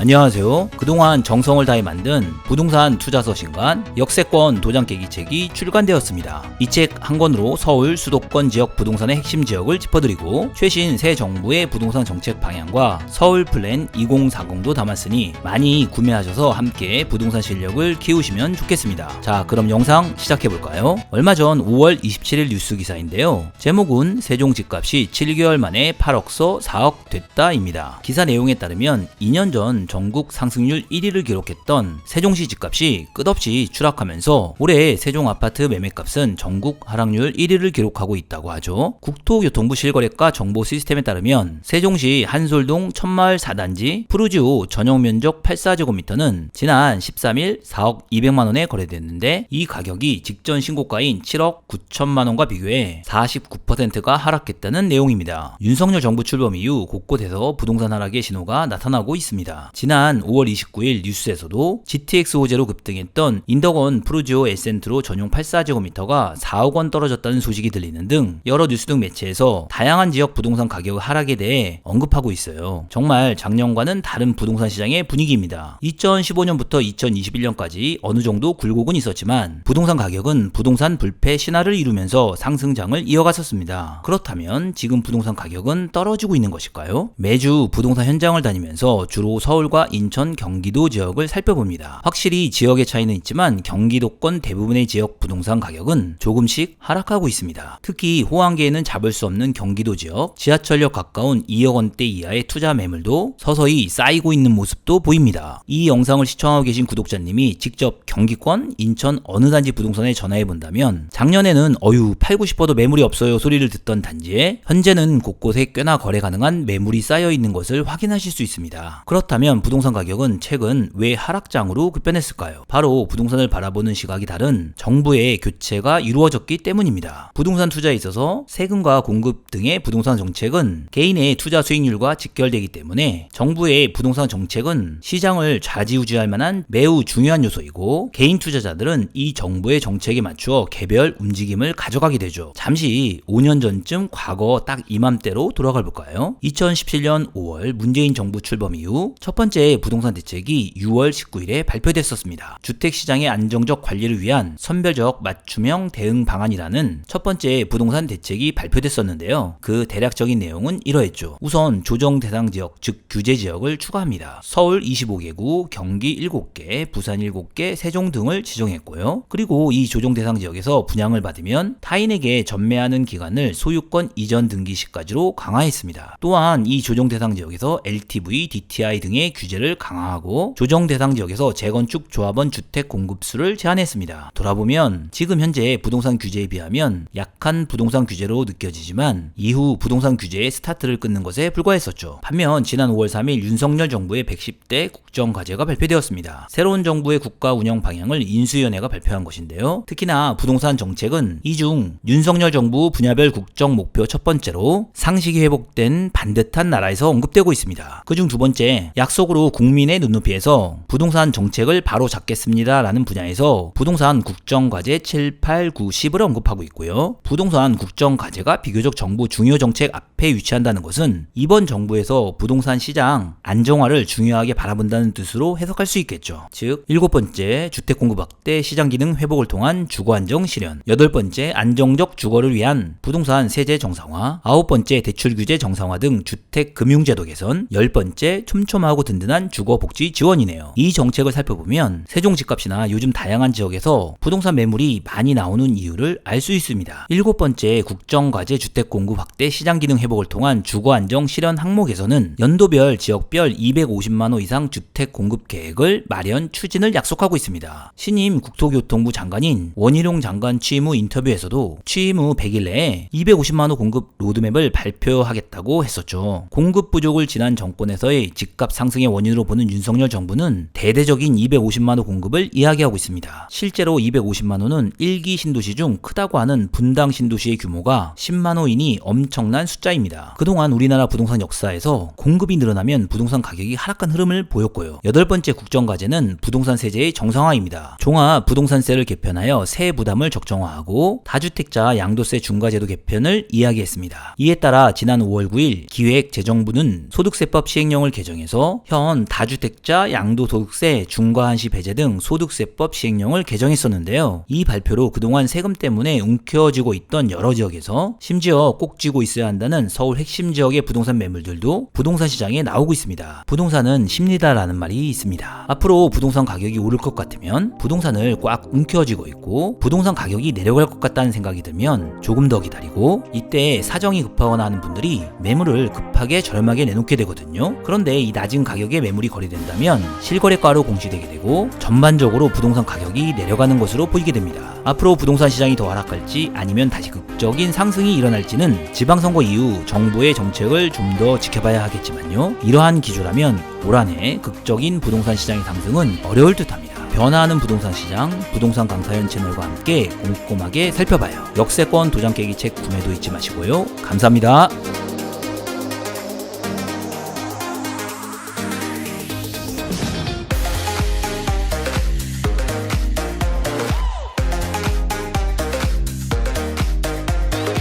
안녕하세요. 그동안 정성을 다해 만든 부동산 투자서 신간 역세권 도장 깨기 책이 출간되었습니다. 이 책 한 권으로 서울 수도권 지역 부동산의 핵심 지역을 짚어드리고 최신 새 정부의 부동산 정책 방향과 서울 플랜 2040도 담았으니 많이 구매하셔서 함께 부동산 실력을 키우시면 좋겠습니다. 자, 그럼 영상 시작해 볼까요? 얼마 전 5월 27일 뉴스 기사인데요. 제목은 세종 집값이 7개월 만에 8억서 4억 됐다입니다. 기사 내용에 따르면 2년 전 전국 상승률 1위를 기록했던 세종시 집값이 끝없이 추락하면서 올해 세종 아파트 매매값은 전국 하락률 1위를 기록하고 있다고 하죠. 국토교통부 실거래가 정보 시스템에 따르면 세종시 한솔동 천마을 4단지 푸르지오 전용 면적 84제곱미터는 지난 13일 4억 200만 원에 거래됐는데 이 가격이 직전 신고가인 7억 9천만 원과 비교해 49%가 하락했다는 내용입니다. 윤석열 정부 출범 이후 곳곳에서 부동산 하락의 신호가 나타나고 있습니다. 지난 5월 29일 뉴스에서도 GTX 호재로 급등했던 인덕원 프루지오 에센트로 전용 84제곱미터가 4억 원 떨어졌다는 소식이 들리는 등 여러 뉴스 등 매체에서 다양한 지역 부동산 가격 하락에 대해 언급하고 있어요. 정말 작년과는 다른 부동산 시장의 분위기입니다. 2015년부터 2021년까지 어느 정도 굴곡은 있었지만 부동산 가격은 부동산 불패 신화를 이루면서 상승장을 이어갔었습니다. 그렇다면 지금 부동산 가격은 떨어지고 있는 것일까요? 매주 부동산 현장을 다니면서 주로 서울 과 인천, 경기도 지역을 살펴봅니다. 확실히 지역의 차이는 있지만 경기도권 대부분의 지역 부동산 가격은 조금씩 하락하고 있습니다. 특히 호황기에는 잡을 수 없는 경기도 지역, 지하철역 가까운 2억 원대 이하의 투자 매물도 서서히 쌓이고 있는 모습도 보입니다. 이 영상을 시청하고 계신 구독자님이 직접 경기권, 인천 어느 단지 부동산에 전화해 본다면 작년에는 어유 팔고 싶어도 매물이 없어요 소리를 듣던 단지에 현재는 곳곳에 꽤나 거래 가능한 매물이 쌓여 있는 것을 확인하실 수 있습니다. 그렇다면 부동산 가격은 최근 왜 하락장으로 급변했을까요? 바로 부동산을 바라보는 시각이 다른 정부의 교체가 이루어졌기 때문입니다. 부동산 투자에 있어서 세금과 공급 등의 부동산 정책은 개인의 투자 수익률과 직결되기 때문에 정부의 부동산 정책은 시장을 좌지우지할 만한 매우 중요한 요소이고 개인 투자자들은 이 정부의 정책에 맞추어 개별 움직임을 가져가게 되죠. 잠시 5년 전쯤 과거 딱 이맘때로 돌아가 볼까요? 2017년 5월 문재인 정부 출범 이후 첫 번째 부동산 대책이 6월 19일에 발표됐었습니다. 주택 시장의 안정적 관리를 위한 선별적 맞춤형 대응 방안이라는 첫 번째 부동산 대책이 발표됐었는데요. 그 대략적인 내용은 이러했죠. 우선 조정 대상 지역, 즉 규제 지역을 추가합니다. 서울 25개구, 경기 7개, 부산 7개, 세종 등을 지정했고요. 그리고 이 조정 대상 지역에서 분양을 받으면 타인에게 전매하는 기간을 소유권 이전 등기 시까지로 강화했습니다. 또한 이 조정 대상 지역에서 LTV, DTI 등의 규제를 강화하고 조정 대상 지역에서 재건축 조합원 주택 공급수를 제한했습니다. 돌아보면 지금 현재 부동산 규제에 비하면 약한 부동산 규제로 느껴지지만 이후 부동산 규제의 스타트를 끊는 것에 불과했었죠. 반면 지난 5월 3일 윤석열 정부의 110대 국정과제가 발표되었습니다. 새로운 정부의 국가 운영 방향을 인수위원회가 발표한 것인데요. 특히나 부동산 정책은 이 중 윤석열 정부 분야별 국정 목표 첫 번째로 상식이 회복된 반듯한 나라에서 언급되고 있습니다. 그중 두 번째 약속 으로 국민의 눈높이에서 부동산 정책을 바로 잡겠습니다 라는 분야에서 부동산 국정과제 7, 8, 9, 10을 언급하고 있고요. 부동산 국정과제가 비교적 정부 중요 정책 앞에 위치한다는 것은 이번 정부에서 부동산 시장 안정화를 중요하게 바라본다는 뜻으로 해석할 수 있겠죠. 즉 일곱 번째 주택 공급 확대 시장 기능 회복을 통한 주거 안정 실현 여덟 번째 안정적 주거를 위한 부동산 세제 정상화 아홉 번째 대출 규제 정상화 등 주택 금융 제도 개선 열 번째 촘촘하고 든든한 주거 복지 지원이네요. 이 정책을 살펴보면 세종 집값이나 요즘 다양한 지역에서 부동산 매물이 많이 나오는 이유를 알 수 있습니다. 일곱 번째 국정과제 주택 공급 확대 시장 기능 회복을 통한 주거 안정 실현 항목에서는 연도별 지역별 250만 호 이상 주택 공급 계획을 마련 추진을 약속하고 있습니다. 신임 국토교통부 장관인 원희룡 장관 취임 후 인터뷰에서도 취임 후 100일 내에 250만 호 공급 로드맵을 발표하겠다고 했었죠. 공급 부족을 지난 정권에서의 집값 상승 의 원인으로 보는 윤석열 정부는 대대적인 250만 호 공급을 이야기하고 있습니다. 실제로 250만 호는 1기 신도시 중 크다고 하는 분당 신도시의 규모가 10만 호이니 엄청난 숫자입니다. 그동안 우리나라 부동산 역사에서 공급이 늘어나면 부동산 가격이 하락한 흐름을 보였고요. 여덟 번째 국정과제는 부동산 세제의 정상화입니다. 종합 부동산세를 개편하여 세 부담을 적정화하고 다주택자 양도세 중과제도 개편을 이야기했습니다. 이에 따라 지난 5월 9일 기획재정부는 소득세법 시행령을 개정해서 현 다주택자 양도소득세 중과한시 배제 등 소득세법 시행령을 개정했었는데요. 이 발표로 그동안 세금 때문에 움켜쥐고 있던 여러 지역에서 심지어 꼭 쥐고 있어야 한다는 서울 핵심 지역의 부동산 매물들도 부동산 시장에 나오고 있습니다. 부동산은 심리다라는 말이 있습니다. 앞으로 부동산 가격이 오를 것 같으면 부동산을 꽉 움켜쥐고 있고 부동산 가격이 내려갈 것 같다는 생각이 들면 조금 더 기다리고 이때 사정이 급하거나 하는 분들이 매물을 급하게 저렴하게 내놓게 되거든요. 그런데 이 낮은 가격에 매물이 거래된다면 실거래가로 공시되게 되고 전반적으로 부동산 가격이 내려가는 것으로 보이게 됩니다. 앞으로 부동산 시장이 더 하락할지 아니면 다시 극적인 상승이 일어날지는 지방선거 이후 정부의 정책을 좀 더 지켜봐야 하겠지만요. 이러한 기조라면 올 한해 극적인 부동산 시장의 상승은 어려울 듯합니다. 변화하는 부동산 시장, 부동산 강사연 채널과 함께 꼼꼼하게 살펴봐요. 역세권 도장 깨기 책 구매도 잊지 마시고요. 감사합니다.